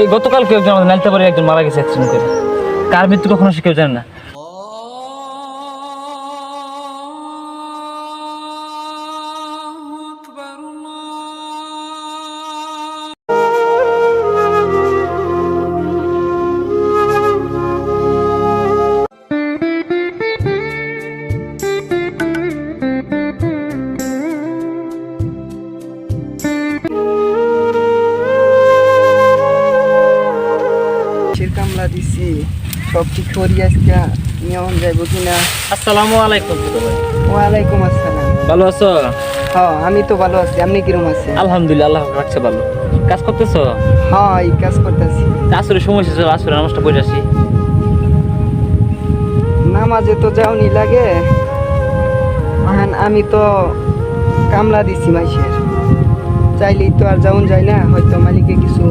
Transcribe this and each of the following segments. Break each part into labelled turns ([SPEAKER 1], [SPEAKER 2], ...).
[SPEAKER 1] এই গতকালকে একজন আমাদের পারে একজন মারা গেছে অ্যাক্সিডেন্ট করে। কার মৃত্যু কখনো সে কেউ জানে না।
[SPEAKER 2] সব ঠিক করি আজকে নিয়ম যাইব কিনা
[SPEAKER 1] আসসালামু আলাইকুম
[SPEAKER 2] ওয়ালাইকুম আসসালাম।
[SPEAKER 1] ভালো আছো?
[SPEAKER 2] হ্যাঁ আমি তো ভালো আছি। আপনি কিরম আছেন?
[SPEAKER 1] আলহামদুলিল্লাহ আল্লাহ রাখছে ভালো। কাজ করতেছো?
[SPEAKER 2] হ্যাঁ এই কাজ করতেছি।
[SPEAKER 1] আসরে সময় শেষ আসরে নামাজটা পড়ে আসি।
[SPEAKER 2] নামাজে তো যাওনি লাগে। আমি তো কামলা দিছি মাইসের চাইলেই তো আর যাওন যায় না হয়তো মালিকে কিছু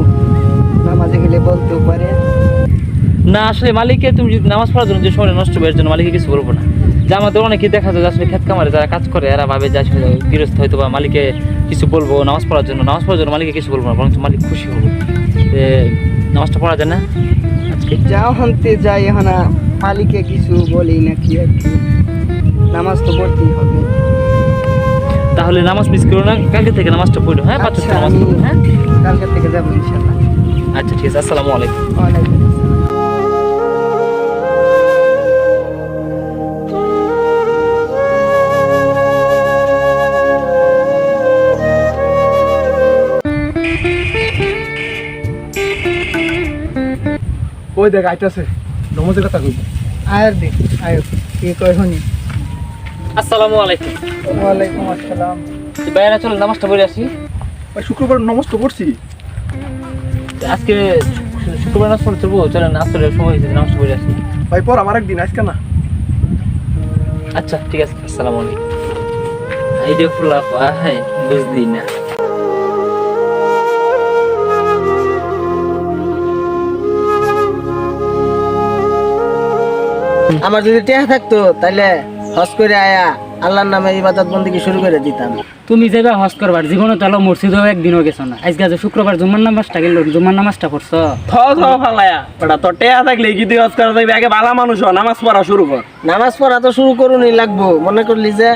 [SPEAKER 2] নামাজে গেলে বলতেও পারে।
[SPEAKER 1] না আসলে মালিককে তুমি যদি নামাজ পড়ার জন্য যে সময় নষ্ট হবে এর জন্য মালিককে কিছু বলব না। যে আমাদের অনেকে দেখা যায় আসলে খেত কামারে যারা কাজ করে এরা ভাবে যে আসলে গৃহস্থ হয়তো বা মালিকে কিছু বলব নামাজ পড়ার জন্য। নামাজ পড়ার জন্য মালিককে কিছু বলব না বরং মালিক খুশি হবে। যে নামাজটা পড়া যায় না? আজকে?
[SPEAKER 2] যাও হন্তে যাই এখন মালিকে কিছু বলি না কি আর কি। নামাজ তো পড়তেই হবে।
[SPEAKER 1] তাহলে নামাজ মিস করো না কালকে থেকে নামাজটা পড়ো হ্যাঁ? পাঁচ
[SPEAKER 2] আচ্ছা,
[SPEAKER 1] নামাজ পড়ো হ্যাঁ?
[SPEAKER 2] কালকে থেকে যাব ইনশাল্লাহ।
[SPEAKER 1] আচ্ছা ঠিক আছে আসসালামু আলাইকুম।
[SPEAKER 2] ওয়ালাইকুম
[SPEAKER 3] ওই দেখ আইতাছে। নমজের কথা কইব।
[SPEAKER 2] আয়ার দে আয়ো কি কয় হনি
[SPEAKER 1] আসসালামু আলাইকুম।
[SPEAKER 2] ওয়ালাইকুম আসসালাম।
[SPEAKER 1] বাইরে চলো নামাজটা পড়ে আসি।
[SPEAKER 3] ওই শুক্রবার নমস্ত করছি
[SPEAKER 1] আজকে শুক্রবার নামাজ পড়তে চলবো চলেন আসলে সময় হয়েছে নামাজটা পড়ে আসি।
[SPEAKER 3] ভাই পর আমার একদিন আজকে না।
[SPEAKER 1] আচ্ছা ঠিক আছে আসসালামু আলাইকুম। এই যে ফুলা হ্যাঁ বুঝদি না।
[SPEAKER 2] আমার যদি টেহা থাকতো তাহলে হজ করে আয়া আল্লাহর নামে ইবাদত বন্দিকে শুরু করে দিতাম।
[SPEAKER 4] তুমি যেবা হজ করবার জীবনে তো আলো একদিন একদিনও গেছো না। আজকে যে শুক্রবার জুম্মার নামাজটা গেল জুম্মার নামাজটা পড়ছো?
[SPEAKER 5] তো টেহা থাকলে কি তুই হস করা যাবে আগে ভালো মানুষ হ
[SPEAKER 2] নামাজ পড়া শুরু কর। নামাজ পড়া তো শুরু করুনই লাগবো। মনে করলি যে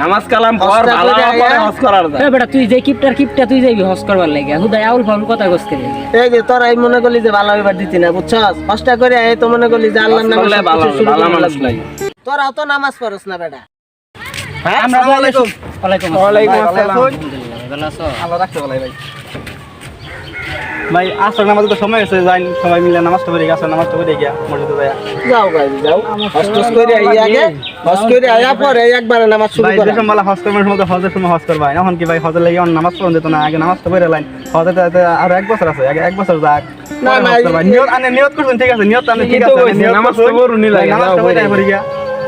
[SPEAKER 5] নামাজ কালাম পর ভালো
[SPEAKER 2] করে
[SPEAKER 5] পরে হজ করার যায়
[SPEAKER 4] বেটা তুই যে কিপটার কিপটা তুই যাবি হজ করবার লাগে। হুদাই আউল ফাউল কথা গস্তে
[SPEAKER 2] এই যে তোরাই মনে করলি যে ভালো এবার দিতি না বুঝছস? কষ্ট করে এই তো মনে করলি যে আল্লাহর নামে
[SPEAKER 5] ভালো ভালো মানুষ লাগে।
[SPEAKER 2] তোরাও তো নামাজ পড়স না বেটা।
[SPEAKER 4] হ্যাঁ আসসালামু আলাইকুম।
[SPEAKER 3] ওয়ালাইকুম
[SPEAKER 4] আসসালাম।
[SPEAKER 3] আসসালাম।
[SPEAKER 4] আলহামদুলিল্লাহ, ভালো আছো?
[SPEAKER 3] আল্লাহ রাখতে বলাই ভাই। ভাই আসর নামাজ তো সময় আছে যাই সবাই মিলে নামাজটা পড়ে গিয়ে আসর নামাজটা পড়ে গিয়া মসজিদে
[SPEAKER 2] যাও গাই যাও। করে আই আগে করে আয়া পরে একবারে নামাজ শুরু
[SPEAKER 3] ভাই
[SPEAKER 2] করা।
[SPEAKER 3] যে সময় হজ করবার সময় হজের করবাই এখন কি ভাই হজের লাগে অন্য নামাজ পড়ন যেত না আগে নামাজটা পড়ে লাইন। হজে আরও এক বছর আছে আগে এক বছর যাক।
[SPEAKER 2] না, না,
[SPEAKER 3] নিয়ত আনে নিয়ত করছেন ঠিক আছে নিয়ত আনে ঠিক আছে
[SPEAKER 5] নামাজ তো
[SPEAKER 3] করছেন।
[SPEAKER 5] লাগে,
[SPEAKER 3] ভাই,
[SPEAKER 5] যাও
[SPEAKER 3] পড়ে
[SPEAKER 5] পড়ে
[SPEAKER 3] গিয়া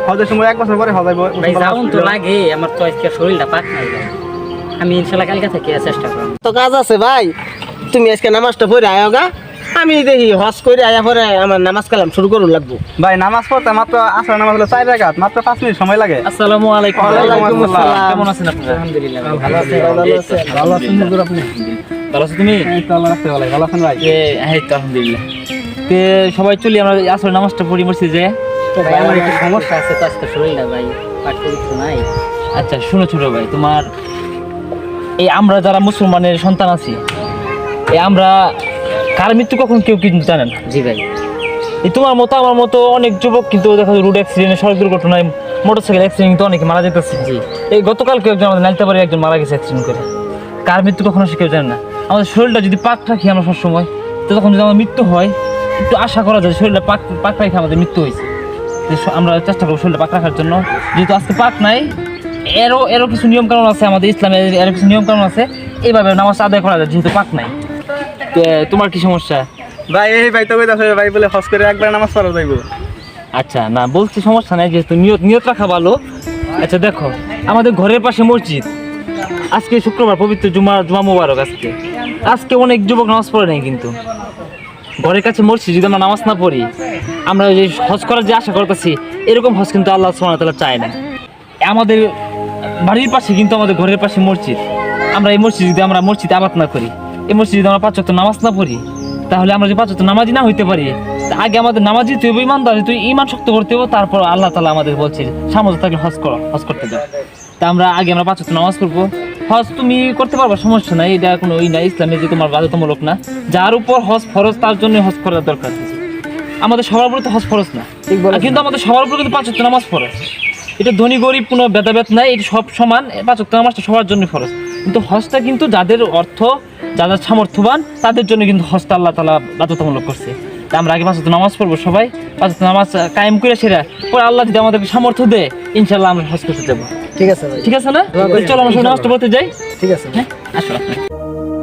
[SPEAKER 3] হজের সময় এক বছর পরে হজাইব
[SPEAKER 4] ভাই যাউন তো লাগে আমার তো আজকে শরীরটা পাক নাই আমি ইনশাল্লাহ কালকে থেকে চেষ্টা করব।
[SPEAKER 2] তো কাজ আছে ভাই। তুমি আজকে নামাজটা পড়ে আয় গা। আমি দেখি হজ করে আয়া পরে আমার নামাজ কালাম শুরু করুন লাগবো।
[SPEAKER 3] ভাই নামাজ পড়তে মাত্র আসর নামাজ হলো চার রাকাত মাত্র পাঁচ মিনিট সময় লাগে।
[SPEAKER 1] আসসালামু আলাইকুম। কেমন আছেন আপনারা
[SPEAKER 4] আলহামদুলিল্লাহ। ভালো আছে
[SPEAKER 2] ভালো আছে।
[SPEAKER 3] ভালো আছেন আপনি?
[SPEAKER 1] ভালো আছো তুমি?
[SPEAKER 3] এই তো আল্লাহ রাখতে বলাই ভালো আছেন ভাই?
[SPEAKER 1] এ হ্যাঁ তো আলহামদুলিল্লাহ। তে সবাই চলি আমরা আসলে নামাজটা পড়ি মসজিদে।
[SPEAKER 4] যে ভাই আমার একটু সমস্যা আছে তো আজকে শরীরটা ভাই পাক পবিত্র নাই।
[SPEAKER 1] আচ্ছা শুনো ছোট ভাই তোমার এই আমরা যারা মুসলমানের সন্তান আছি এই আমরা কার মৃত্যু কখন কেউ কিন্তু জানে না।
[SPEAKER 4] জি ভাই।
[SPEAKER 1] এই তোমার মতো আমার মতো অনেক যুবক কিন্তু দেখা যায় রোড অ্যাক্সিডেন্টে সড়ক দুর্ঘটনায় মোটরসাইকেল অ্যাক্সিডেন্ট অনেকে মারা যেতেছে
[SPEAKER 4] জি।
[SPEAKER 1] এই গতকাল কেউ একজন আমাদের নাইতে পারে একজন মারা গেছে অ্যাক্সিডেন্ট করে। কার মৃত্যু কখনো সে কেউ জানে না। আমাদের শরীরটা যদি পাক রাখি আমরা সবসময় তো তখন যদি আমাদের মৃত্যু হয় একটু আশা করা যায় শরীরটা পাক পাক রাখে আমাদের মৃত্যু হয়েছে। আমরা চেষ্টা করব শরীরটা পাক রাখার জন্য। যেহেতু আজকে পাক নাই এরও এরও কিছু নিয়ম কানুন আছে আমাদের ইসলামের এরও কিছু নিয়ম কানুন আছে। এইভাবে নামাজ আদায় করা যায় যেহেতু পাক নাই। তোমার কি সমস্যা?
[SPEAKER 3] ভাই এই ভাই তো কইতাছে ভাই বলে হজ করে একবার নামাজ পড়া যাইব।
[SPEAKER 1] আচ্ছা না বলছি সমস্যা নাই যেহেতু নিয়ত নিয়ত রাখা ভালো। আচ্ছা দেখো আমাদের ঘরের পাশে মসজিদ। আজকে শুক্রবার পবিত্র জুমা জুমা মোবারক আজকে। আজকে অনেক যুবক নামাজ পড়ে নাই কিন্তু। ঘরের কাছে মসজিদ যদি আমরা নামাজ না পড়ি আমরা যে হজ করার যে আশা করতেছি এরকম হজ কিন্তু আল্লাহ সুবহানাহু ওয়া তাআলা চায় না। আমাদের বাড়ির পাশে কিন্তু আমাদের ঘরের পাশে মসজিদ। আমরা এই মসজিদ যদি আমরা মসজিদ আবাদ না করি এই মসজিদ যদি আমরা পাঁচ ওয়াক্ত নামাজ না পড়ি তাহলে আমরা যে পাঁচ ওয়াক্ত নামাজি না হইতে পারি আগে আমাদের নামাজি তুই হইবো ইমানদার তুই ইমান শক্ত করতে হবে তারপর আল্লাহ তালা আমাদের বলছে সামর্থ্য থাকলে হজ করো হজ করতে দাও তা আমরা আগে আমরা পাঁচ ওয়াক্ত নামাজ করব হজ তুমি করতে পারবা সমস্যা নাই এটা কোনো ওই না ইসলামে যে তোমার বাধ্যতামূলক না। যার উপর হজ ফরজ তার জন্য হজ করার দরকার আমাদের সবার উপরে তো হজ ফরজ না। কিন্তু আমাদের সবার উপরে কিন্তু পাঁচ ওয়াক্ত নামাজ ফরজ এটা ধনী গরিব কোনো ভেদাভেদ নাই এটা সব সমান পাঁচ ওয়াক্ত নামাজটা সবার জন্য ফরজ। কিন্তু হজটা কিন্তু যাদের অর্থ যাদের সামর্থ্যবান তাদের জন্য কিন্তু হজটা আল্লাহ তালা বাধ্যতামূলক করছে। আমরা আগে পাঁচ নামাজ পড়ব সবাই। পাঁচ নামাজ কায়েম করে সেরা। পরে আল্লাহ যদি আমাদেরকে সামর্থ্য দেয় ইনশাল্লাহ আমরা হজ করতে যাব।
[SPEAKER 2] ঠিক আছে
[SPEAKER 1] ঠিক আছে না? চলো আমরা সবাই নামাজটা পড়তে যাই।
[SPEAKER 2] ঠিক আছে।
[SPEAKER 1] হ্যাঁ আসলে আসো